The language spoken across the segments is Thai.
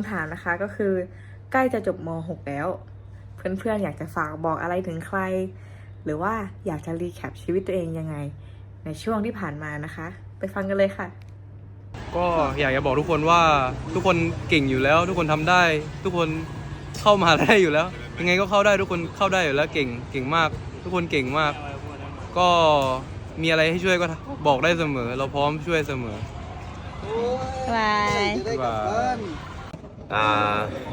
ำถามนะคะก็คือ ใกล้จะจบม .6 แล้ว เพื่อนๆอยากจะฝากบอกอะไรถึงใคร หรือว่าอยากจะรีแคปชีวิตตัวเองยังไง ในช่วงที่ผ่านมานะคะ ไปฟังกันเลยค่ะ ก็อยากจะบอกทุกคนว่าทุกคนเก่งอยู่แล้ว ทุกคนทำได้ ทุกคนเข้ามาได้อยู่แล้ว ยังไงก็เข้าได้ทุกคนเข้าได้อยู่แล้วเก่งเก่งมาก ทุกคนเก่งมาก ก็มีอะไรให้ช่วยก็บอกได้เสมอ เราพร้อมช่วยเสมอบายว่าอ่า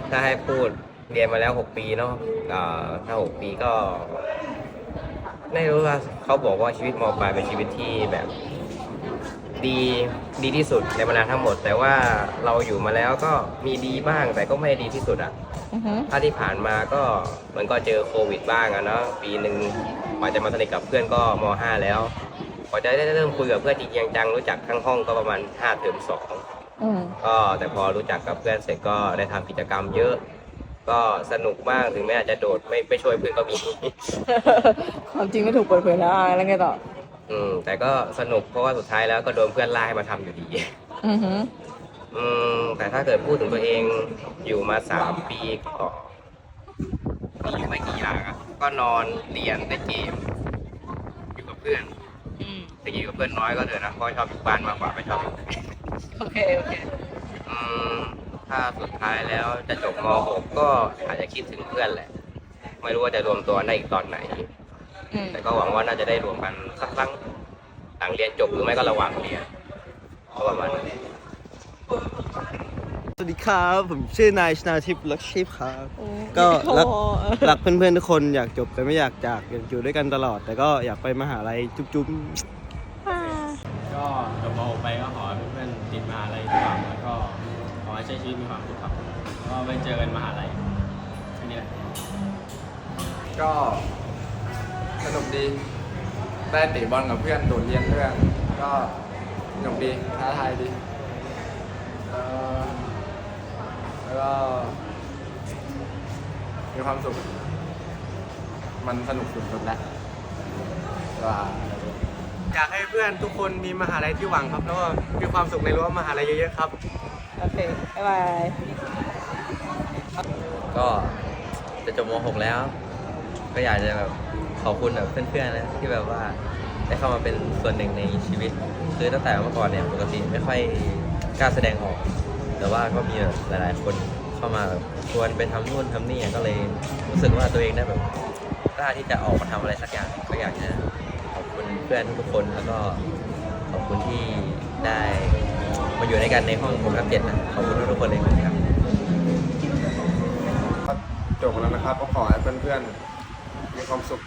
ถ้าให้พูดเรียนมาแล้ว 6 ปีเนาะอ่าถ้า 6 ปีก็ไม่รู้ว่าเขาบอกว่าชีวิตมปลายเป็นชีวิตที่แบบดีดีที่สุดในบรรดาทั้งหมด แต่ว่าเราอยู่มาแล้วก็มีดีบ้างแต่ก็ไม่ดีที่สุดอะอือฮึถ้าที่ผ่านมาก็มันก็เจอโควิดบ้างอะเนาะปีหนึ่งกว่าจะมาสนิทกับเพื่อนก็ม .5 แล้วกว่าจะได้เริ่มคุยกับเพื่อนจริงๆจังๆรู้จักทั้งห้องก็ประมาณ5เทอมส องอืมก็แต่พอรู้จักกับเพื่อนเสร็จก็ได้ทำกิจกรรมเยอะ ก็สนุกมากถึงแม้อาจจะโดดไม่ไม่ช่วยเพื่อนก็มี ความจริงไม่ถูกเปิดเผยแล้วอะแล้วไงต่อ อืมแต่ก็สนุกเพราะว่าสุดท้ายแล้วก็โดนเพื่อนไล่ให้มาทำอยู่ดี อือฮึอืมแต่ถ้าเกิดพูดถึงตัวเองอยู่มาสามปีก็มีอยู่ไม่กี่อย่างอะก็นอนเรียนเล่นเกมอยู่กับเพื่อนอืม แต่อยู่กับเพื่อนน้อยก็เถอะนะเพราะชอบอยู่บ้านมากกว่าไม่ชอบอยู่ โอเคโอเคอืมถ้าสุดท้ายแล้วจะจบม .6 ก็อาจจะคิดถึงเพื่อนแหละ ไม่รู้ว่าจะรวมตัวได้อีกตอนไหน อืมแต่ก็หวังว่าน่าจะได้รวมกันสักครั้งหลังเรียนจบหรือไม่ก็ระหว่างเรียนก็ประมาณนั้นสวัสดีครับ ผมชื่อนายชนาทิพย์ลักชีพครับ โอ้ก็รักโอ้รักเพื่อนๆทุกคนอยากจบแต่ไม่อยากจากอยากอยู่ด้วยกันตลอด แต่ก็อยากไปมหาลัยจุ๊บอ่า ก็จบม .6 ไปก็ขอให้เพื่อน ๆติดมแล้วก็ขอให้ใช้ชีวิตมีความสุขครับก็ไปเจอกันมหาลัยแค่นี้แหละก็สนุกดี ได้เตะบอลกับเพื่อนโดดเรียนเพื่อนก็สนุกดีท้าทายดีเอ่อแล้วก็มีความสุข มันสนุกสุดๆแล้วว่า อยากให้เพื่อนทุกคนมีมหาลัยที่หวังครับ แล้วก็มีความสุขในรั้วมหาลัยเยอะๆครับ โอเค บ๊ายบาย ก็จะจบม .6 แล้ว ก็อยากจะแบบขอบคุณแบบเพื่อนๆนะที่แบบว่าได้เข้ามาเป็นส่วนหนึ่งในชีวิต คือตั้งแต่เมื่อก่อนเนี่ยปกติไม่ค่อยกล้าแสดงออก แต่ว่าก็มีแบบหลายๆ คนเข้ามาแบบชวนไปทำนู่นทำนี่ก็เลยรู้สึกว่าตัวเองได้แบบกล้าที่จะออกมาทำอะไรสักอย่างก็อยากจะขอบ คุณเพื่อนทุกคนแล้วก็ขอบคุณที่ได้มาอยู่ด้วยกันในห้องผมกับเจ็ดนะขอบคุณทุกๆคนเลยครับจบแล้วนะครับก็ขอให้เพื่อนๆมีความสุข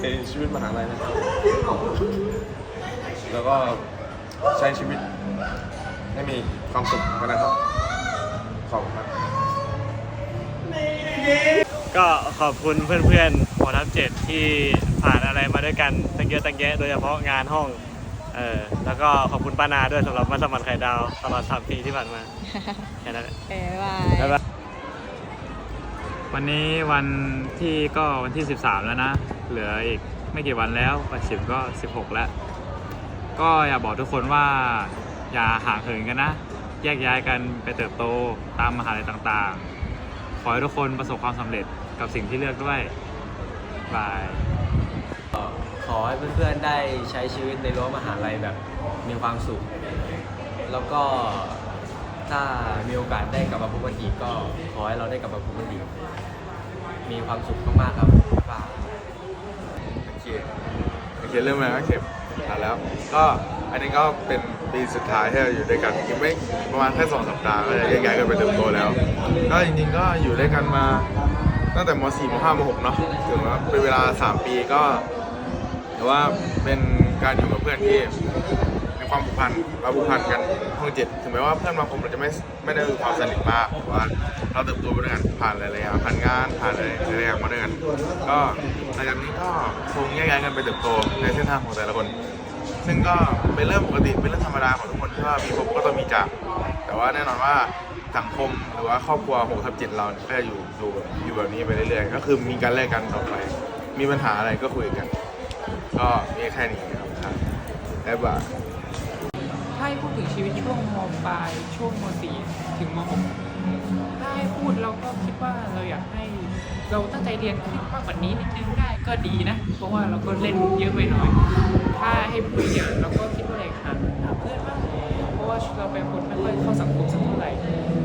ในชีวิตมหาลัยนะครับ แล้วก็ใช้ชีวิตให้มีความสุขกันนะครับ ขอบคุณครับ ก็ขอบคุณเพื่อนๆหอทัพเจ็ดที่ผ่านอะไรมาด้วยกันตั้งเยอะตั้งแยะโดยเฉพาะงานห้องเออแล้วก็ขอบคุณป้านาด้วยสำหรับมาสมัครไข่ดาวตลอดสามปีที่ผ่านมาแค่นั้นแหละโอเคบ๊ายบายวันนี้วันที่ก็วันที่ 13 แล้วนะ เหลืออีกไม่กี่วันแล้ววันสิบก็ 16 แล้ว ก็อยากบอกทุกคนว่า อย่าห่างเหินกันนะ แยกย้ายกันไปเติบโตตามมหาลัยต่างๆข อให้ทุกคนประสบความสำเร็จกับสิ่งที่เลือกด้วยบาย ขอให้เพื่อนๆได้ใช้ชีวิตในรั้วมหาลัยแบบมีความสุข แล้วก็ถ้ามีโอกาสได้กลับมาพบกันอีกก็ขอให้เราได้กลับมาพบกันอีกมีความสุขมากๆครับบ๊ายบายโอเคโอเคเริ่มแล้วเข็มอ่านแล้ว ก็อันนี้ก็เป็น ปีสุดท้ายที่เราอยู่ด้วยกันยังไม่ประมาณแค่สองสัปดาห์ก็จะแยกย้ายกันไปเติบโตแล้ว ก็จริงๆก็อยู่ด้วยกันมาตั้งแต่ม .4 ม .5 ม .6 เนาะถือว่าเป็นเวลา 3 ปีก็แต่ว่าเป็นการอยู่กับเพื่อนที่มีความผูกพันเราผูกพันกันห้องเจ็ดถึงแม้ว่าเพื่อนบางคนเราจะไม่ไม่ได้มีความสนิทมากแต่ว่าเราเติบโตไปด้วยกันผ่านหลายๆอย่างผ่านงานผ่านอะไรหลายๆอย่างมาด้วยกัน ก็หลังจากนี้ก็คงแยกย้ายกันไปเติบโตในเส้นทางของแต่ละคน ซึ่งก็เป็นเรื่องปกติเป็นเรื่องธรรมดาของทุกคนที่ว่ามีพบก็ต้องมีจาก แต่ว่าแน่นอนว่าสังคมหรือว่าครอบครัวหกทับเจ็ดเราเนี่ยก็จะอยู่อยู่แบบอยู่แบบนี้ไปเรื่อยๆ ก็คือมีการแลกกันต่อไป มีปัญหาอะไรก็คุยกัน ก็มีแค่นี้ครับครับบ๊ายบายถ้าให้พูดถึงชีวิตช่วงมปลายช่วงมสี่ถึงมหกถ้าให้พูดเราก็คิดว่าเราอยากให้ เราตั้งใจเรียนขึ้นมากกว่านี้นิดนึงได้ก็ดีนะ เพราะว่าเราก็เล่นเยอะไปหน่อย ถ้าให้พูดอย่างเราก็คิดว่าอะไรหาหาเพื่อนบ้างเพราะว่าเราเป็นคนไม่ค่อยเข้าสังคมสักเท่าไหร่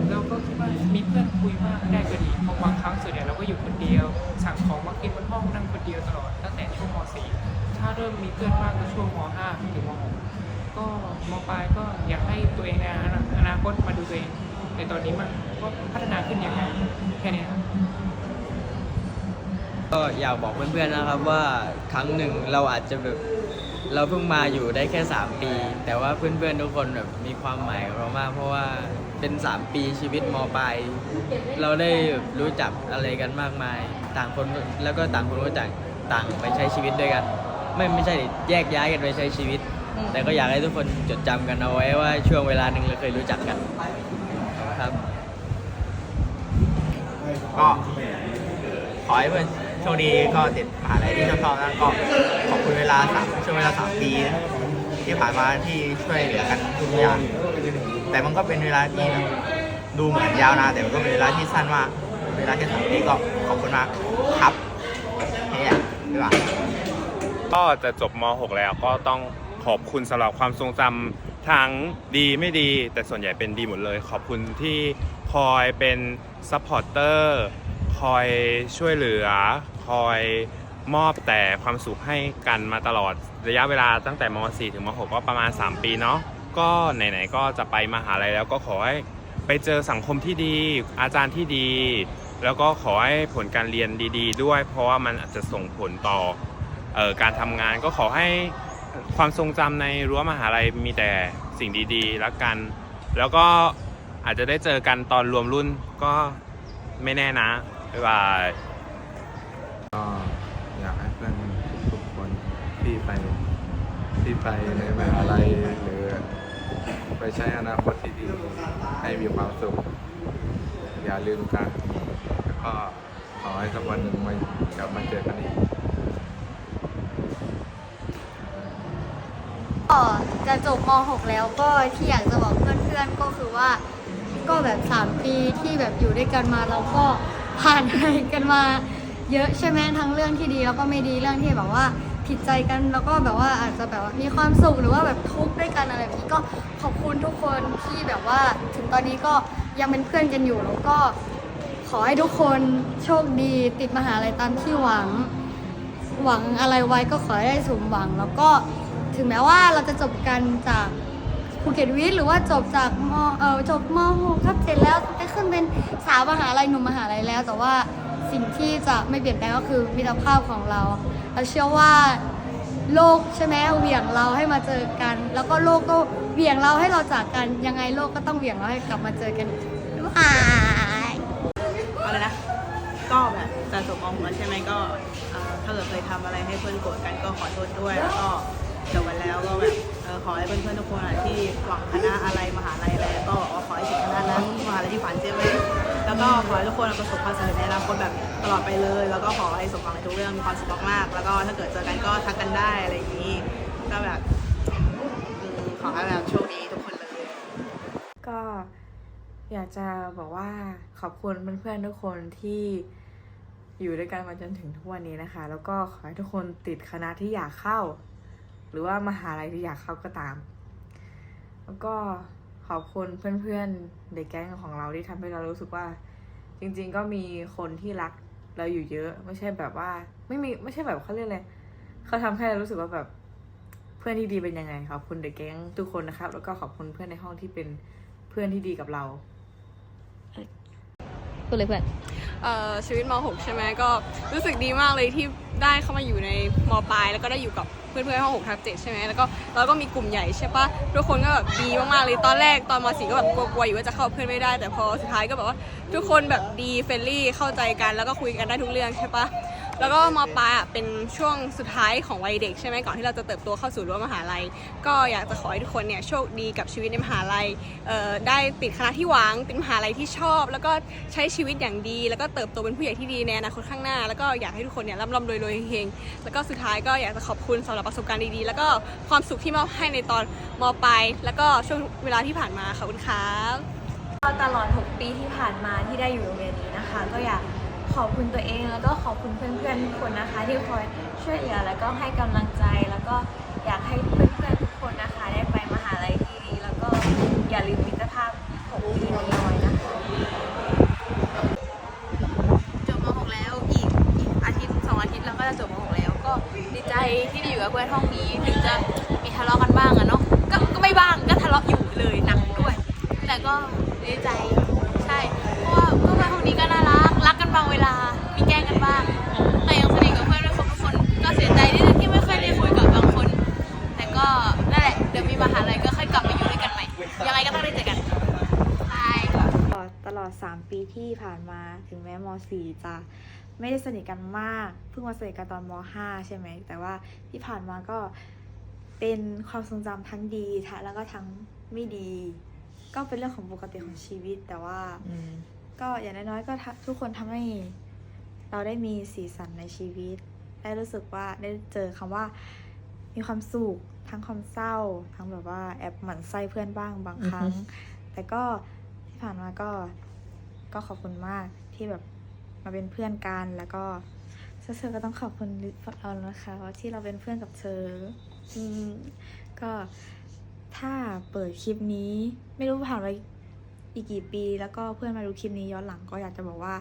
เราก็คิดว่ามีเพื่อนคุยมากได้ก็ดีเพราะบางครั้งส่วนใหญ่เราก็อยู่คนเดียว สั่งของมากินบนห้องนั่งคนเดียวตลอดตั้งแต่ช่วงมสี่ถ้าเริ่มมีเพื่อนมากก็ช่วงมห้าถึงมหกก็มปลายก็อยากให้ตัวเองในอนาคตมาดูตัวเองในตอนนี้มันว่าพัฒนาขึ้นยังไงแค่นี้ ก็อยากบอกเพื่อนๆนะครับว่าครั้งหนึ่งเราอาจจะแบบเราเพิ่งมาอยู่ได้แค่ 3 ปี แต่ว่าเพื่อนๆทุกคนแบบมีความหมายกับเรามาก เพราะว่าเป็น 3 ปีชีวิตมปลายเราได้รู้จักอะไรกันมากมาย ต่างคนแล้วก็ต่างคนก็ต่างต่างไปใช้ชีวิตด้วยกัน ไม่ไม่ใช่แยกย้ายกันไปใช้ชีวิต แต่ก็อยากให้ทุกคนจดจำกันเอาไว้ว่าช่วงเวลาหนึ่งเราเคยรู้จักกันครับ ก็ขอให้เพื่อน โชคดีก็ติดมหาลัยที่ชอบๆนะก็ขอบคุณเวลาสามช่วงเวลาสามปีที่ผ่านมาที่ช่วยเหลือกันทุกอย่าง แต่มันก็เป็นเวลาที่แบบดูเหมือนยาวนานแต่มันก็เป็นเวลาที่สั้นมากเวลาแค่สามปีก็ขอบคุณมากครับเฮียบ๊ายบายก็จะจบม .6 แล้วก็ต้องขอบคุณสำหรับความทรงจำทั้งดีไม่ดี แต่ส่วนใหญ่เป็นดีหมดเลย ขอบคุณที่คอยเป็นซัพพอร์เตอร์คอยช่วยเหลือ คอยมอบแต่ความสุขให้กันมาตลอดระยะเวลาตั้งแต่ม .4 ถึงม .6 ก็ประมาณ 3 ปีเนาะก็ไหนๆก็จะไปมหาลัยแล้วก็ขอให้ไปเจอสังคมที่ดี อาจารย์ที่ดี แล้วก็ขอให้ผลการเรียนดี ๆ ด้วย เพราะว่ามันอาจจะส่งผลต่อออการทำงานก็ขอให้ความทรงจำในรั้วมหาลัยมีแต่สิ่งดีๆแล้วกัน แล้วก็อาจจะได้เจอกันตอนรวมรุ่นก็ไม่แน่นะบ๊ายบาย ก็อยากให้เพื่อนทุกคนที่ไป ไปในมหาลัยหรือไปใช้อนาคตที่ดีให้มีความสุข อย่าลืมกันแล้วก็ขอให้สักวันหนึ่งมากลับมาเจอกันอีกก็จะจบม .6 แล้วก็ที่อยากจะบอกเพื่อนๆก็คือว่า ก็แบบ 3 ปีที่แบบอยู่ด้วยกันมาเราก็ผ่านอะไรกันมาเยอะใช่ไหมทั้งเรื่องที่ดีแล้วก็ไม่ดีเรื่องที่แบบว่า ผิดใจกันแล้วก็แบบว่าอาจจะแบบว่ามีความสุขหรือว่าแบบทุกข์ด้วยกันอะไรแบบนี้ก็ขอบคุณทุกคนที่แบบว่าถึงตอนนี้ก็ยังเป็นเพื่อนกันอยู่แล้วก็ขอให้ทุกคนโชคดีติดมหาลัยตามที่หวัง หวังอะไรไว้ก็ขอให้ได้สมหวัง แล้วก็ถึงแม้ว่าเราจะจบกันจากภูเก็ตวิทย์หรือว่าจบจากมเออจบม6ทับเจ็ดแล้วจะไปขึ้นเป็นสาวมหาลัยหนุ่มมหาลัยแล้วแต่ว่า สิ่งที่จะไม่เปลี่ยนแปลงก็คือมิตรภาพของเรา เราเชื่อว่าโลกใช่ไหมเหวี่ยงเราให้มาเจอกัน แล้วก็โลกก็เหวี่ยงเราให้เราจากกัน ยังไงโลกก็ต้องเหวี่ยงเราให้กลับมาเจอกันบ๊ายบายอะไรนะ ก็แบบจะจบม .6 แล้วใช่ไหมก็เอ่อถ้าเกิดเคยทำอะไรให้เพื่อนโกรธกันก็ขอโทษด้วย แล้วก็จบกันแล้วก็แบบเอ่อขอให้เพื่อนๆทุกคนอะที่หวังคณะอะไรมหาลัยอะไรก็ขอให้ติดคณะนั้นมหาลัยที่ฝันใช่ไหม แล้วก็ขอให้ทุกคนประสบความสำเร็จในอนาคตแบบตลอดไปเลย แล้วก็ขอให้สมหวังในทุกเรื่องมีความสุขมากๆแล้วก็ถ้าเกิดเจอกันก็ทักกันได้อะไรอย่างนี้ก็แบบขอให้แบบโชคดีทุกคนเลย ก็อยากจะบอกว่าขอบคุณเพื่อนๆทุกคนที่อยู่ด้วยกันมาจนถึงทุกวันนี้นะคะ แล้วก็ขอให้ทุกคนติดคณะที่อยากเข้า หรือว่ามหาลัยที่อยากเข้าก็ตาม แล้วก็ ขอบคุณเพื่อนๆในแก๊งของเราที่ทำให้เรารู้สึกว่า จริง ๆ ก็มีคนที่รักเราอยู่เยอะ ไม่ใช่แบบว่า ไม่มีไม่ใช่แบบเขาเรียกอะไรเขาทำให้เรารู้สึกว่าแบบเพื่อนที่ดีเป็นยังไงขอบคุณเดอะแก๊งทุกคนนะครับ แล้วก็ขอบคุณเพื่อนในห้องที่เป็นเพื่อนที่ดีกับเราพูดเลยเพื่อนเอ่อชีวิตม .6 ใช่ไหมก็รู้สึกดีมากเลยที่ได้เข้ามาอยู่ในมปลาย แล้วก็ได้อยู่กับ เพื่อนๆห้องหกทับเจ็ดใช่ไหมแล้วก็เราก็มีกลุ่มใหญ่ใช่ปะทุกคนก็แบบดีมากๆเลยตอนแรกตอนมสี่ก็แบบกลัวๆอยู่ว่าจะเข้าเพื่อนไม่ได้ แต่พอสุดท้ายก็แบบว่า ทุกคนแบบดีเฟรนลี่เข้าใจกันแล้วก็คุยกันได้ทุกเรื่องใช่ปะ แล้วก็มปลายอะเป็นช่วงสุดท้ายของวัยเด็กใช่ไหมก่อนที่เราจะเติบโตเข้าสู่รั้วมหาลัย ก็อยากจะขอให้ทุกคนเนี่ยโชคดีกับชีวิตในมหาลัยได้ติดคณะที่หวังติดมหาลัยที่ชอบ แล้วก็ใช้ชีวิตอย่างดี แล้วก็เติบโตเป็นผู้ใหญ่ที่ดีในอนาคตข้างหน้า แล้วก็อยากให้ทุกคนเนี่ยร่ำรำรวยรวยเฮงๆแล้วก็สุดท้ายก็อยากจะขอบคุณสำหรับประสบการณ์ดีๆ แล้วก็ความสุขที่มอบให้ในตอนมปลายแล้วก็ช่วงเวลาที่ผ่านมาขอบคุณครับตลอด 6 ปีที่ผ่านมาที่ได้อยู่โรงเรียนนี้นะคะ ก็อยาก ขอบคุณตัวเอง แล้วก็ขอบคุณเพื่อนๆทุกคนนะคะ ที่คอยช่วยเหลือแล้วก็ให้กำลังใจแล้วก็อยากให้เพื่อนๆทุกคนนะคะ ได้ไปมหาลัยที่ดีแล้วก็อย่าลืมมิตรภาพของ ตลอด 3 ปีที่ผ่านมาถึงแม้ม .4 จะไม่ได้สนิทกันมาก เพิ่งมาสนิทกันตอนม .5 ใช่ไหม แต่ว่าที่ผ่านมาก็เป็นความทรงจำทั้งดีทั้งแล้วก็ทั้งไม่ดี ก็เป็นเรื่องของปกติของชีวิต แต่ว่าก็อย่างน้อยๆก็ทำทุกคนทำให้เราได้มีสีสันในชีวิต ได้รู้สึกว่าได้เจอคำว่ามีความสุขทั้งความเศร้า ทั้งแบบว่าแอบหมั่นไส้เพื่อนบ้างบางครั้ง แต่ก็ที่ ผ่านมาก็ก็ขอบคุณมากที่แบบมาเป็นเพื่อนกันแล้วก็เธอก็ต้องขอบคุณเรานะคะว่าที่เราเป็นเพื่อนกับเธออืมก็ถ้าเปิดคลิปนี้ ไม่รู้ผ่านไปอีกกี่ปี แล้วก็เพื่อนมาดูคลิปนี้ย้อนหลังก็อยากจะบอกว่า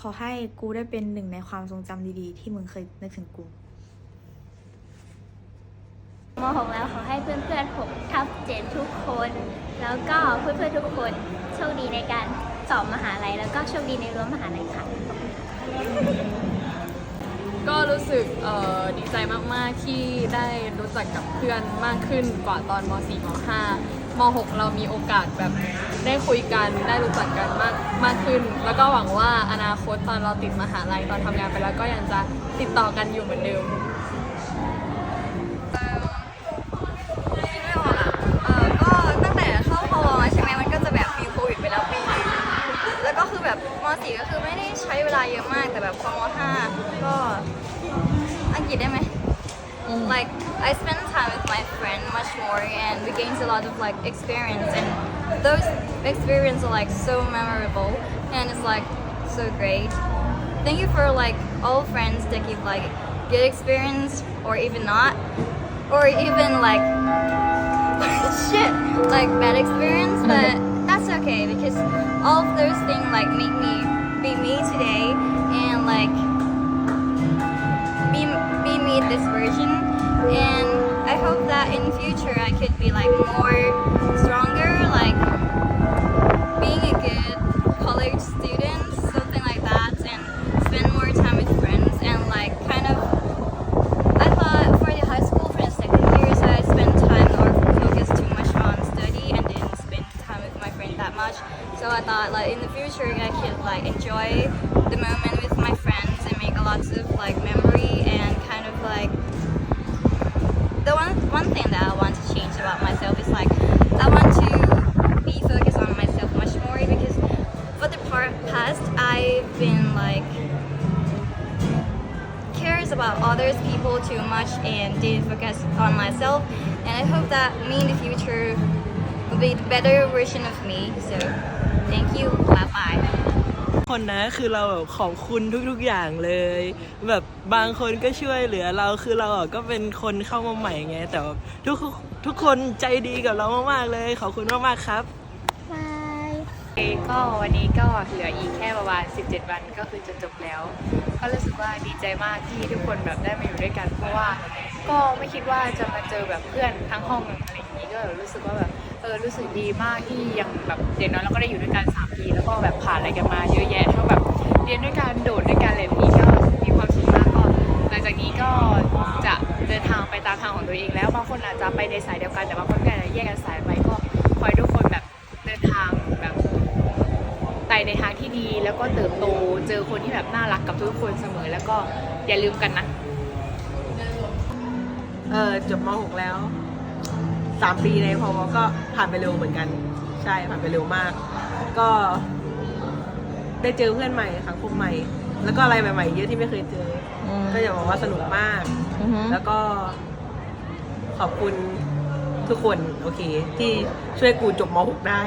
ขอให้กูได้เป็นหนึ่งในความทรงจำดีๆ ที่มึงเคยนึกถึงกูม .6 แล้วขอให้เพื่อนๆ6ทับ7ทุกคน แล้วก็เพื่อนๆทุกคนโชคดีในการสอบมหาลัยแล้วก็โชคดีในรั้วมหาลัยค่ะ ก็รู้สึกเอ่อดีใจมากๆที่ได้รู้จักกับเพื่อนมากขึ้นกว่าตอนม .4 ม .5 ม .6 เรามีโอกาสแบบได้คุยกันได้รู้จักกันมากมากขึ้น แล้วก็หวังว่าอนาคตตอนเราติดมหาลัยตอนทำงานไปแล้วก็ยังจะติดต่อกันอยู่เหมือนเดิม Mm-hmm. Like I spend time with my friend much more and we gained a lot of like experience and those experiences are like so memorable and it's like so great. Thank you for like all friends that give like good experience or even not or even like shit like bad experience but mm-hmm. that's okay because all of those things like make me be me today and like this version. And i hope that in future i could be like more much and didn't focus on myself and I hope that me in the future will be the better version of me so thank you bye bye คนนะคือเราแบบขอบคุณทุกๆอย่างเลย แบบบางคนก็ช่วยเหลือเราคือเราอะก็เป็นคนเข้ามาใหม่ไงแต่แบบทุกทุกคนใจดีกับเรามากๆเลย ขอบคุณมากๆครับ ก็วันนี้ก็เหลืออีกแค่ประมาณ 17 วันก็คือจะจบแล้ว ก็รู้สึกว่าดีใจมากที่ทุกคนแบบได้มาอยู่ด้วยกัน เพราะว่าก็ไม่คิดว่าจะมาเจอแบบเพื่อนทั้งห้องอะไรอย่างนี้ก็รู้สึกว่าแบบเออรู้สึกดีมากที่ยังแบบเด็กน้อยเราก็ได้อยู่ด้วยกัน3ปีแล้วก็แบบผ่านอะไรกันมาเยอะแยะทั้งแบบเรียนด้วยกันโดดด้วยกันอะไรแบบนี้ก็มีความสุขมากก็หลังจากนี้ก็จะเดินทางไปตามทางของตัวเองแล้วบางคนอาจจะไปในสายเดียวกันแต่บางคนก็อาจจะแยกกันสายไปก็ขอให้ทุกคนแบบเดินทาง ไต่ในทางที่ดีแล้วก็เติบโตเจอคนที่แบบน่ารักกับทุกคนเสมอ แล้วก็อย่าลืมกันนะ เออจบม .6 แล้วสามปีในพอก็ผ่านไปเร็วเหมือนกัน ใช่ผ่านไปเร็วมาก ก็ ได้เจอเพื่อนใหม่สังคมใหม่ แล้วก็อะไรใหม่ ๆ เยอะที่ไม่เคยเจออก็จะบอกว่าสนุกมาก แล้วก็ ขอบคุณทุกคนโอเค ที่ช่วยกูจบม .6 ได้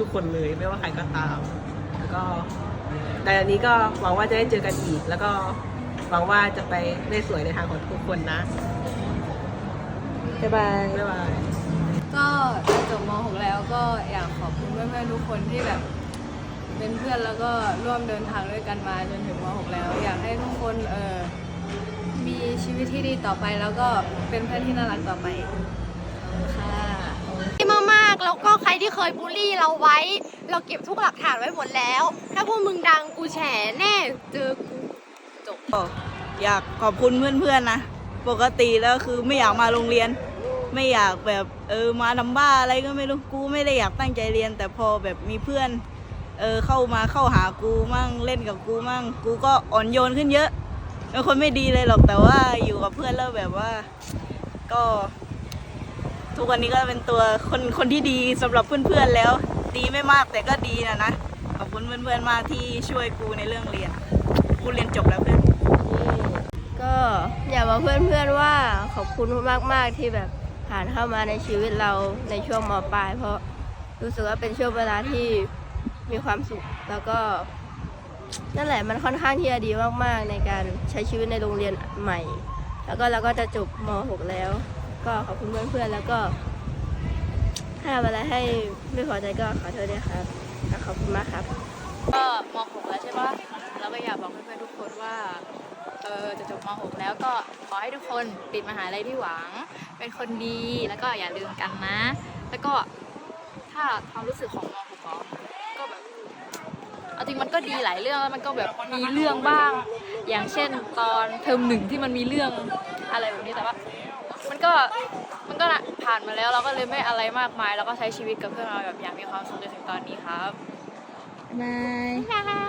ทุกๆคนเลย ไม่ว่าใครก็ตามแล้ว ก็แต่อันนี้ก็หวังว่าจะได้เจอกันอีก แล้วก็หวังว่าจะไปได้สวยในทางของทุกคนนะบ๊ายบายบ๊ายบายก็จะจบม .6 แล้วก็อยากขอบคุณเพื่อนๆทุกคนที่แบบ เป็นเพื่อนแล้วก็ร่วมเดินทางด้วยกันมาจนถึงม .6 แล้ว อยากให้ทุกคนเออมีชีวิตที่ดีต่อไปแล้วก็เป็นเพื่อนที่น่ารักต่อไปค่ะที่มากๆ แล้วก็ใครที่เคยบูลลี่เราไว้ เราเก็บทุกหลักฐานไว้หมดแล้ว ถ้าพวกมึงดังกูแฉแน่เจอกูจบอยากขอบคุณเพื่อนๆนะ ปกติแล้วคือไม่อยากมาโรงเรียน ไม่อยากแบบเออมาทำบ้าอะไรก็ไม่รู้กูไม่ได้อยากตั้งใจเรียน แต่พอแบบมีเพื่อนเออเข้ามาเข้าหากูมั่งเล่นกับกูมั่ง กูก็อ่อนโยนขึ้นเยอะเป็นคนไม่ดีเลยหรอกแต่ว่าอยู่กับเพื่อนแล้วแบบว่า ก็ ทุกวันนี้ก็เป็นตัวคนคนที่ดีสำหรับเพื่อนๆแล้ว ดีไม่มากแต่ก็ดีนะนะขอบคุณเพื่อนๆมากที่ช่วยกูในเรื่องเรียนกูเรียนจบแล้วเพื่อนก็อยากบอกเพื่อนๆว่าขอบคุณมากๆที่แบบผ่านเข้ามาในชีวิตเราในช่วงมปลาย เพราะรู้สึกว่าเป็นช่วงเวลาที่มีความสุขแล้วก็นั่นแหละมันค่อนข้างที่จะดีมากๆ ในการใช้ชีวิตในโรงเรียนใหม่ แล้วก็เราก็จะจบม .6 แล้ว ก็ขอบคุณเพื่อนๆแล้วก็ ถ้าทำอะไรให้ไม่พอใจก็ขอโทษด้วยครับก็ขอบคุณมากครับ ก็ม .6 แล้วใช่ปะเราก็อยากบอกเพื่อนๆทุกคนว่าเออจะจบม .6 แล้วก็ขอให้ทุกคนติดมหาลัยที่หวัง เป็นคนดีแล้วก็อย่าลืมกันนะ แล้วก็ถ้าความรู้สึกของม .6 ก็ก็แบบเอาจริงมันก็ดีหลายเรื่องแล้วมันก็แบบมีเรื่องบ้าง อย่างเช่นตอนเทอมหนึ่งที่มันมีเรื่องอะไรแบบนี้แต่ว่า มันก็มันก็ผ่านมาแล้วเราก็เลยไม่อะไรมากมาย แล้วก็ใช้ชีวิตกับเพื่อนเราแบบอย่างมีความสุขจนถึงตอนนี้ครับบาย